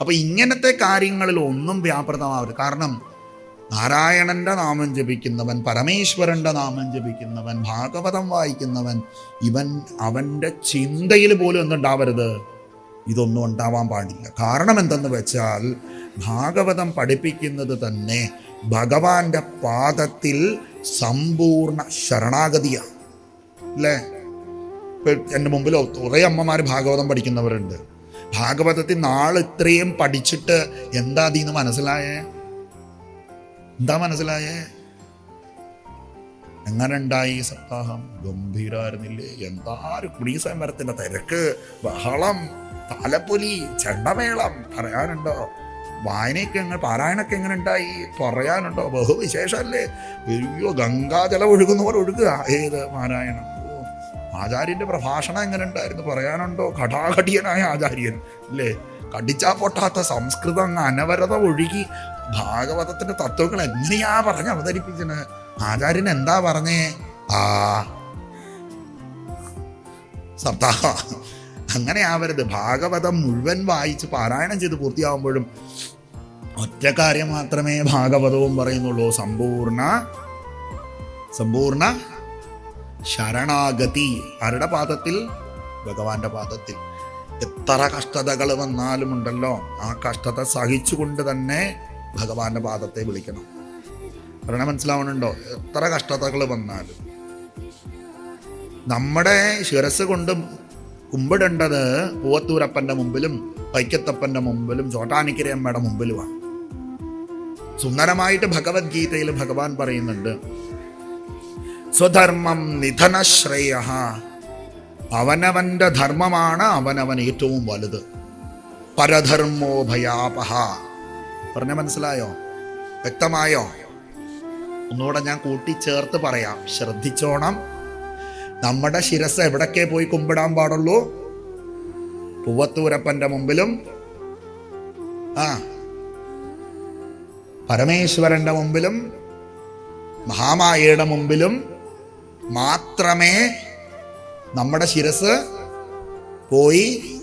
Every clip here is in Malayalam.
അപ്പൊ ഇങ്ങനത്തെ കാര്യങ്ങളിൽ ഒന്നും വ്യാപൃതമാവരുത്. കാരണം നാരായണന്റെ നാമം ജപിക്കുന്നവൻ പരമേശ്വരന്റെ നാമം ജപിക്കുന്നവൻ ഭാഗവതം വായിക്കുന്നവൻ ഇവൻ അവന്റെ ചിന്തയിൽ പോലും എന്തുണ്ടാവരുത്? ഇതൊന്നും ഉണ്ടാവാൻ പാടില്ല. കാരണം എന്തെന്ന് വെച്ചാൽ ഭാഗവതം പഠിപ്പിക്കുന്നത് തന്നെ ഭഗവാന്റെ പാദത്തിൽ സമ്പൂർണ ശരണാഗതിയാണ്. അല്ലേ? എന്റെ മുമ്പിൽ കുറേ അമ്മമാർ ഭാഗവതം പഠിക്കുന്നവരുണ്ട്. ഭാഗവതത്തിൽ നാളെ ഇത്രയും പഠിച്ചിട്ട് എന്താ അതിന്ന് മനസ്സിലായേ? എന്താ മനസ്സിലായേ? എങ്ങനെ ഉണ്ടായി സപ്താഹം? ഗംഭീരായിരുന്നില്ലേ? എന്താ ഒരു കുടി സമരത്തിന്റെ തിരക്ക്? ബഹളം താലപ്പൊലി ചെണ്ടമേളം പറയാനുണ്ടോ? വായനയ്ക്ക് എങ്ങനെ പാരായണൊക്കെ എങ്ങനെ ഉണ്ടായി? പറയാനുണ്ടോ? ബഹുവിശേഷമല്ലേ? അയ്യോ ഗംഗാജലം ഒഴുകുന്ന പോലെ ഒഴുകുക. ഏത് പാരായണം? ഓ ആചാര്യന്റെ പ്രഭാഷണം എങ്ങനെ ഉണ്ടായിരുന്നു പറയാനുണ്ടോ? ഘടാഘടിയനായ ആചാര്യൻ അല്ലേ? കടിച്ചാ പൊട്ടാത്ത സംസ്കൃതം അങ്ങ് അനവരത ഒഴുകി ഭാഗവതത്തിന്റെ തത്വങ്ങൾ എങ്ങനെയാ പറഞ്ഞ് അവതരിപ്പിച്ചത്? ആചാര്യൻ എന്താ പറഞ്ഞേ? ആ സപ്താഹ അങ്ങനെ ആവരുത്. ഭാഗവതം മുഴുവൻ വായിച്ച് പാരായണം ചെയ്ത് പൂർത്തിയാവുമ്പോഴും ഒറ്റ കാര്യം മാത്രമേ ഭാഗവതവും പറയുന്നുള്ളൂ. സമ്പൂർണ സമ്പൂർണ ശരണാഗതി. ആരുടെ പാദത്തിൽ? ഭഗവാന്റെ പാദത്തിൽ. എത്ര കഷ്ടതകൾ വന്നാലും ഉണ്ടല്ലോ. ആ കഷ്ടത സഹിച്ചുകൊണ്ട് തന്നെ ഭഗവാന്റെ പാദത്തെ വിളിക്കണം. പറയണ മനസ്സിലാവണുണ്ടോ എത്ര കഷ്ടതകൾ വന്നാലും. നമ്മുടെ ശിരസ് കൊണ്ട് കുമ്പിടേണ്ടത് പൂവത്തൂരപ്പന്റെ മുമ്പിലും വൈക്കത്തപ്പന്റെ മുമ്പിലും ചോട്ടാനിക്കരയമ്മയുടെ മുമ്പിലുമാണ്. സുന്ദരമായിട്ട് ഭഗവത്ഗീതയിൽ ഭഗവാൻ പറയുന്നുണ്ട് സ്വധർമ്മം നിധനശ്രേയ. അവനവന്റെ ധർമ്മമാണ് അവനവൻ ഏറ്റവും വലുത്. പരധർമ്മോ ഭയാപഹ. പറഞ്ഞ മനസ്സിലായോ? വ്യക്തമായോ? ഒന്നുകൂടെ ഞാൻ കൂട്ടിച്ചേർത്ത് പറയാം. ശ്രദ്ധിച്ചോണം. നമ്മുടെ ശിരസ് എവിടൊക്കെ പോയി കുമ്പിടാൻ പാടുള്ളൂ? പൂവത്തൂരപ്പന്റെ മുമ്പിലും. ആ. പരമേശ്വരന്റെ മുമ്പിലും. മഹാമായയുടെ മുമ്പിലും. മാത്രമേ നമ്മുടെ ശിരസ് പോയി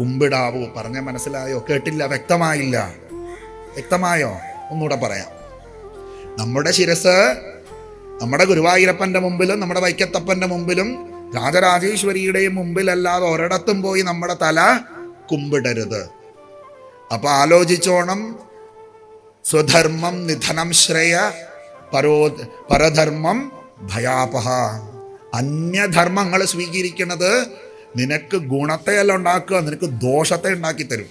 കുമ്പിടാവൂ. പറഞ്ഞ മനസ്സിലായോ? കേട്ടില്ല വ്യക്തമായില്ല. വ്യക്തമായോ? ഒന്നുകൂടെ പറയാം. നമ്മുടെ ശിരസ് നമ്മുടെ ഗുരുവായൂരപ്പന്റെ മുമ്പിലും നമ്മുടെ വൈക്കത്തപ്പന്റെ മുമ്പിലും രാജരാജേശ്വരിയുടെയും മുമ്പിലല്ലാതെ ഒരിടത്തും പോയി നമ്മുടെ തല കുമ്പിടരുത്. അപ്പൊ ആലോചിച്ചോണം. സ്വധർമ്മം നിധനം ശ്രേയ പരോ പരധർമ്മം ഭയാപഹ. അന്യധർമ്മങ്ങൾ സ്വീകരിക്കുന്നത് നിനക്ക് ഗുണത്തെയല്ല ഉണ്ടാക്കുക നിനക്ക് ദോഷത്തെ ഉണ്ടാക്കി തരും.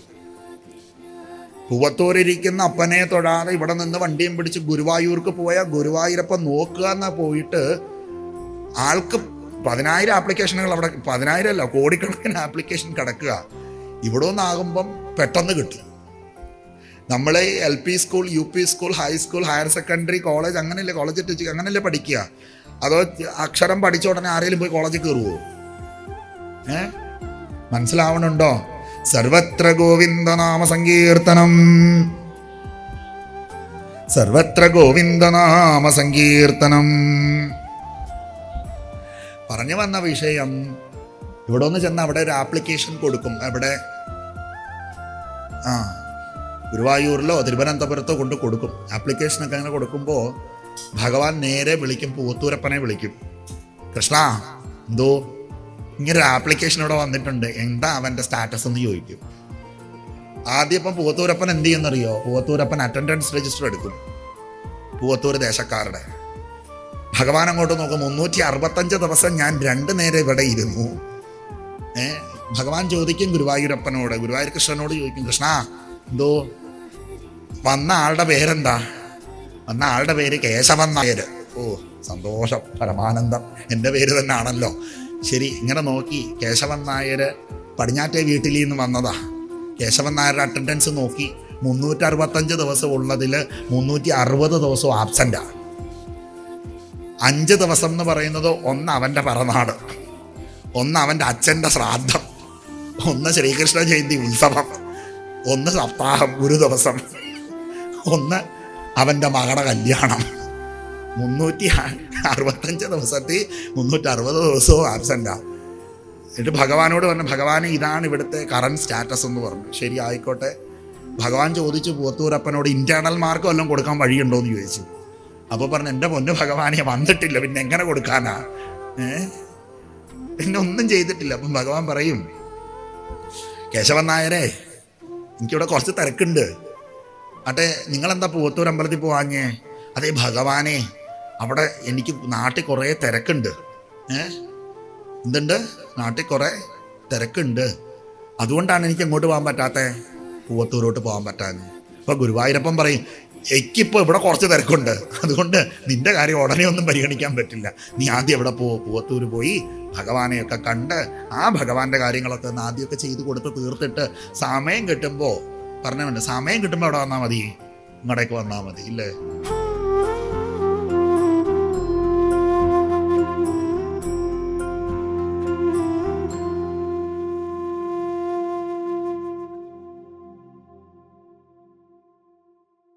പൂവത്തൂരിരിക്കുന്ന അപ്പനെ തൊഴാതെ ഇവിടെ നിന്ന് വണ്ടിയും പിടിച്ച് ഗുരുവായൂർക്ക് പോയ ഗുരുവായൂരപ്പ നോക്കുക എന്നാ പോയിട്ട് ആൾക്ക് പതിനായിരം ആപ്ലിക്കേഷനുകൾ അവിടെ പതിനായിരം അല്ല കോടിക്കണക്കിന് ആപ്ലിക്കേഷൻ കിടക്കുക. ഇവിടെ ഒന്നാകുമ്പം പെട്ടെന്ന് കിട്ടും. നമ്മൾ L P school U P school high school higher secondary college അങ്ങനെയല്ലേ കോളേജ് ടീച്ചർ അങ്ങനെയല്ലേ പഠിക്കുക? അതോ അക്ഷരം പഠിച്ച ഉടനെ ആരെങ്കിലും പോയി കോളേജിൽ കയറുമോ ഏ? മനസ്സിലാവണുണ്ടോ? സർവത്ര ഗോവിന്ദ നാമ സങ്കീർത്തനം. സർവത്ര ഗോവിന്ദ നാമ സങ്കീർത്തനം. പറഞ്ഞു വന്ന വിഷയം ഇവിടെ ഒന്ന് ചെന്ന് അവിടെ ഒരു ആപ്ലിക്കേഷൻ കൊടുക്കും. അവിടെ ആ ഗുരുവായൂരിലോ തിരുവനന്തപുരത്തോ കൊണ്ട് കൊടുക്കും. ആപ്ലിക്കേഷനൊക്കെ അങ്ങനെ കൊടുക്കുമ്പോൾ ഭഗവാൻ നേരെ വിളിക്കും പൂത്തൂരപ്പനെ വിളിക്കും. കൃഷ്ണ എന്തോ? ഇങ്ങനെ ഒരു ആപ്ലിക്കേഷൻ ഇവിടെ വന്നിട്ടുണ്ട്. എന്താ അവന്റെ സ്റ്റാറ്റസ് എന്ന് ചോദിക്കും. ആദ്യം ഇപ്പം പൂവത്തൂരപ്പൻ എന്ത് ചെയ്യുന്നറിയോ? പൂവത്തൂരപ്പൻ അറ്റൻഡൻസ് രജിസ്റ്റർ എടുക്കും. പൂവത്തൂർ ദേശക്കാരുടെ. ഭഗവാൻ അങ്ങോട്ട് നോക്കും മുന്നൂറ്റി അറുപത്തഞ്ച് ദിവസം ഞാൻ രണ്ട് നേരം ഇവിടെ ഇരുന്നു. ഏഹ് ഭഗവാൻ ചോദിക്കും ഗുരുവായൂരപ്പനോട്. ഗുരുവായൂർ കൃഷ്ണനോട് ചോദിക്കും കൃഷ്ണ എന്തോ? വന്ന ആളുടെ പേരെന്താ? വന്ന ആളുടെ പേര് കേശവൻ നായർ. ഓ സന്തോഷം പരമാനന്ദം. എന്റെ പേര് തന്നെ ആണല്ലോ ശരി ഇങ്ങനെ നോക്കി കേശവൻ നായർ പടിഞ്ഞാറ്റെ വീട്ടിൽ നിന്ന് വന്നതാ. കേശവൻ നായരുടെ അറ്റൻഡൻസ് നോക്കി. മുന്നൂറ്റി അറുപത്തഞ്ച് ദിവസം ഉള്ളതിൽ മുന്നൂറ്റി അറുപത് ദിവസവും ആബ്സെന്റാണ് അഞ്ച് ദിവസം എന്ന് പറയുന്നത് ഒന്ന് അവന്റെ പറനാട് ഒന്ന് അവന്റെ അച്ഛന്റെ ശ്രാദ്ധം. ഒന്ന് ശ്രീകൃഷ്ണ ജയന്തി ഉത്സവം. ഒന്ന് സപ്താഹം ഒരു ദിവസം. ഒന്ന് അവന്റെ മകളുടെ കല്യാണം. മുന്നൂറ്റി അറുപത്തഞ്ച് ദിവസത്തിൽ മുന്നൂറ്റി അറുപത് ദിവസവും ആബ്സെന്റാണ് എന്നിട്ട് ഭഗവാനോട് പറഞ്ഞു ഭഗവാനെ ഇതാണ് ഇവിടുത്തെ കറണ്ട് സ്റ്റാറ്റസ് എന്ന് പറഞ്ഞു. ശരി ആയിക്കോട്ടെ. ഭഗവാൻ ചോദിച്ചു പോത്തൂരപ്പനോട് ഇന്റേർണൽ മാർക്ക് വല്ലതും കൊടുക്കാൻ വഴിയുണ്ടോ? എന്ന് ചോദിച്ചു. അപ്പോൾ പറഞ്ഞു എന്റെ പൊന്നു ഭഗവാനെ വന്നിട്ടില്ല. പിന്നെ എങ്ങനെ കൊടുക്കാനാ? ഏ? പിന്നെ ഒന്നും ചെയ്തിട്ടില്ല. അപ്പം ഭഗവാൻ പറയും കേശവൻ നായരെ എനിക്കിവിടെ കുറച്ച് തിരക്കുണ്ട്. അട്ടെ നിങ്ങളെന്താ പൂവത്തൂർ അമ്പലത്തിൽ പോവാഞ്ഞേ അതേ ഭഗവാനെ അവിടെ എനിക്ക് നാട്ടിൽ കുറേ തിരക്കുണ്ട്. ഏ? എന്തുണ്ട്? നാട്ടിൽ കുറേ തിരക്കുണ്ട്. അതുകൊണ്ടാണ് എനിക്ക് എങ്ങോട്ട് പോകാൻ പറ്റാത്ത പൂവത്തൂരോട്ട് പോകാൻ പറ്റാൻ അപ്പോൾ ഗുരുവായൂരപ്പം പറയും എനിക്കിപ്പോൾ ഇവിടെ കുറച്ച് തിരക്കുണ്ട്. അതുകൊണ്ട് നിന്റെ കാര്യം ഉടനെ ഒന്നും പരിഗണിക്കാൻ പറ്റില്ല. നീ ആദ്യം എവിടെ പോ? പൂവത്തൂർ പോയി ഭഗവാനെയൊക്കെ കണ്ട് ആ ഭഗവാന്റെ കാര്യങ്ങളൊക്കെ ഒന്ന് ആദ്യമൊക്കെ ചെയ്ത് കൊടുത്ത് തീർത്തിട്ട് സമയം കിട്ടുമ്പോൾ പറഞ്ഞ സമയം കിട്ടുമ്പോൾ അവിടെ വന്നാൽ മതി? ഇങ്ങടേക്ക് വന്നാൽ മതി ഇല്ലേ?